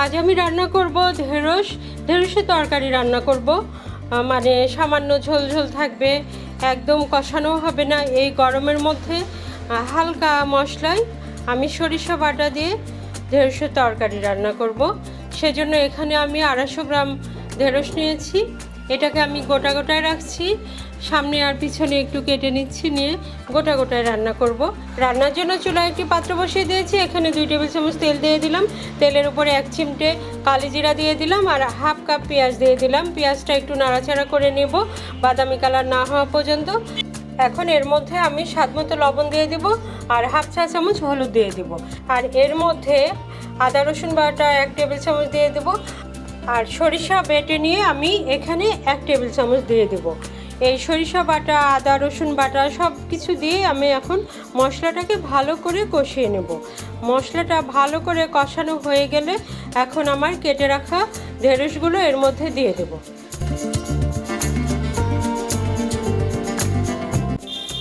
আজ আমি রান্না করব ঢেঁড়স। ঢেঁড়সের তরকারি রান্না করব। মানে সামান্য ঝোল ঝোল থাকবে, একদম কষানো হবে না এই গরমের মধ্যে। হালকা মশলায় আমি সরিষা বাটা দিয়ে ঢেঁড়সের তরকারি রান্না করব। সেজন্য এখানে আমি আড়াইশো গ্রাম ঢেঁড়স নিয়েছি। এটাকে আমি গোটা গোটায় রাখছি। সামনে আর পিছনে একটু কেটে নিচ্ছি, নিয়ে গোটা গোটায় রান্না করব। রান্নার জন্য চুলায় একটি পাত্র বসিয়ে দিয়েছি। এখানে দুই টেবিল চামচ তেল দিয়ে দিলাম। তেলের উপরে এক চিমটে কালি জিরা দিয়ে দিলাম আর হাফ কাপ পেঁয়াজ দিয়ে দিলাম। পেঁয়াজটা একটু নাড়াচাড়া করে নেব, বাদামি কালার না হওয়া পর্যন্ত। এখন এর মধ্যে আমি স্বাদ মতো লবণ দিয়ে দেব আর হাফ চা চামচ হলুদ দিয়ে দেব। আর এর মধ্যে আদা রসুন বাটা এক টেবিল চামচ দিয়ে দেব। আর সরিষা বেটে নিয়ে আমি এখানে এক টেবিল চামচ দিয়ে দেব। এই সরিষা বাটা, আদা, রসুন বাটা সব কিছু দিয়ে আমি এখন মশলাটাকে ভালো করে কষিয়ে নেব। মশলাটা ভালো করে কষানো হয়ে গেলে এখন আমার কেটে রাখা ঢেঁড়সগুলো এর মধ্যে দিয়ে দেবো।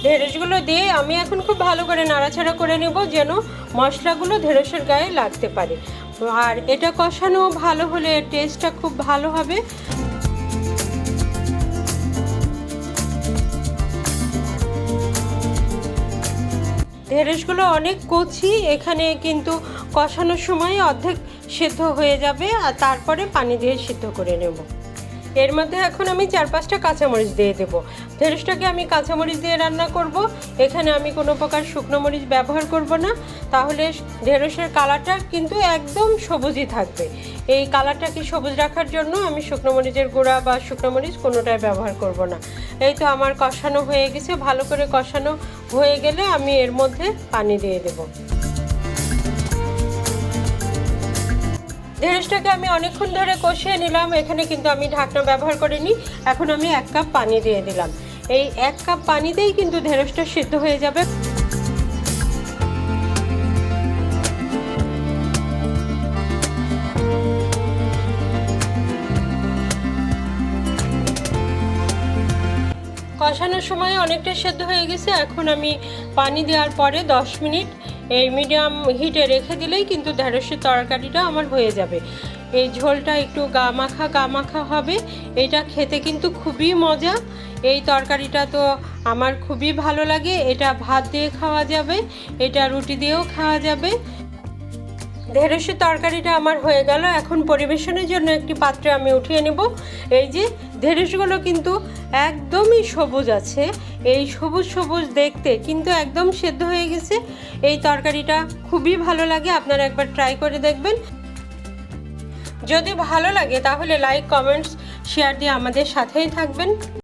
ঢেঁড়সগুলো দিয়ে আমি এখন খুব ভালো করে নাড়াচাড়া করে নেব যেন মশলাগুলো ঢেঁড়সের গায়ে লাগতে পারে। আর এটা কষানো ভালো হলে টেস্টটা খুব ভালো হবে। ঢেঁড়সগুলো অনেক কচি, এখানে কিন্তু কষানোর সময় অর্ধেক সেদ্ধ হয়ে যাবে আর তারপরে পানি দিয়ে সিদ্ধ করে নেব। এর মধ্যে এখন আমি চার পাঁচটা কাঁচামরিচ দিয়ে দেবো। ঢেঁড়সটাকে আমি কাঁচামরিচ দিয়ে রান্না করব। এখানে আমি কোনো প্রকার শুকনো মরিচ ব্যবহার করব না। তাহলে ঢেঁড়সের কালারটা কিন্তু একদম সবুজই থাকবে। এই কালারটাকে সবুজ রাখার জন্য আমি শুকনো মরিচের গুঁড়া বা শুকনো মরিচ কোনোটাই ব্যবহার করব না। এই তো আমার কষানো হয়ে গেছে। ভালো করে কষানো হয়ে গেলে আমি এর মধ্যে পানি দিয়ে দেবো। ঢেঁড়সটাকে আমি অনেকক্ষণ ধরে কষিয়ে নিলাম। এখানে কিন্তু আমি ঢাকনা ব্যবহার করিনি। এখন আমি এক কাপ পানি দিয়ে দিলাম। এই এক কাপ পানিতেই কিন্তু ঢেঁড়সটা সিদ্ধ হয়ে যাবে। কষানোর সময় অনেকটা সেদ্ধ হয়ে গেছে। এখন আমি পানি দেওয়ার পরে দশ মিনিট এই মিডিয়াম হিটে রেখে দিলেই কিন্তু ঢেঁড়সের তরকারিটা আমার হয়ে যাবে। এই ঝোলটা একটু গা মাখা গা মাখা হবে। এটা খেতে কিন্তু খুবই মজা। এই তরকারিটা তো আমার খুবই ভালো লাগে। এটা ভাত দিয়ে খাওয়া যাবে, এটা রুটি দিয়েও খাওয়া যাবে। ঢেঁড়সের তরকারিটা আমার হয়ে গেল। এখন পরিবেশনের জন্য একটি পাত্রে আমি উঠিয়ে নেব। এই যে ঢেঁড়সগুলো কিন্তু একদমই সবুজ আছে। এই সবুজ সবুজ দেখতে কিন্তু একদম সেদ্ধ হয়ে গেছে। এই তরকারিটা খুবই ভালো লাগে, আপনারা একবার ট্রাই করে দেখবেন। যদি ভালো লাগে তাহলে লাইক কমেন্টস শেয়ার দিয়ে আমাদের সাথেই থাকবেন।